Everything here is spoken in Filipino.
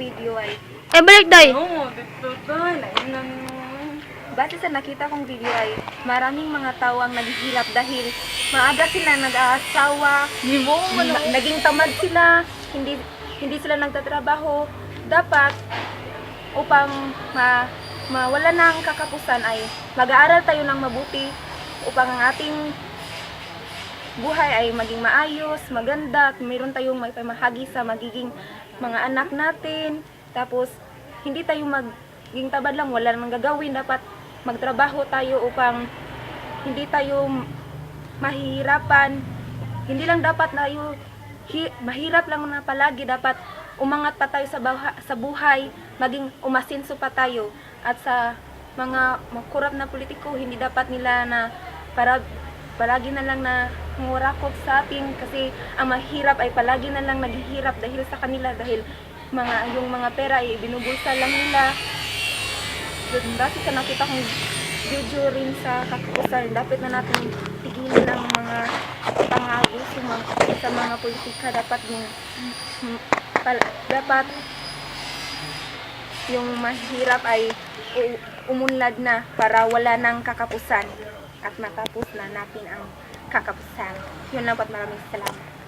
video ay Eh, balik day. Oo, dito lang. Base sa nakita kong video ay maraming mga tao ang naghihirap dahil maaga sila nag-aasawa, na- naging tamad sila, hindi hindi sila nagtatrabaho. Dapat upang ma mawala na ang kakapusan ay mag-aaral tayo ng mabuti upang ang ating buhay ay maging maayos, maganda, mayroon tayong may pamahagi sa magiging mga anak natin. Tapos, hindi tayo maging tabad lang, wala namang gagawin. Dapat magtrabaho tayo upang hindi tayo mahihirapan. Hindi lang dapat tayo hi- mahirap lang na palagi. Dapat umangat pa tayo sa, sa buhay, maging umasinso pa tayo. At sa mga makurap na politiko, hindi dapat nila na para palagi na lang na ngurakot sa atin kasi ang mahirap ay palagi na lang naghihirap dahil sa kanila dahil mga yung mga pera ay binubulsa lang nila. Base sa nakita kong video rin sa kakapusan dapat na natin tigilan ang mga pangago sa mga, sa mga politika. Dapat yung mm, pal- dapat yung mahirap ay umunlad na para wala nang kakapusan at matapos na natin ang kakapusan. Yun lang po at maraming salamat.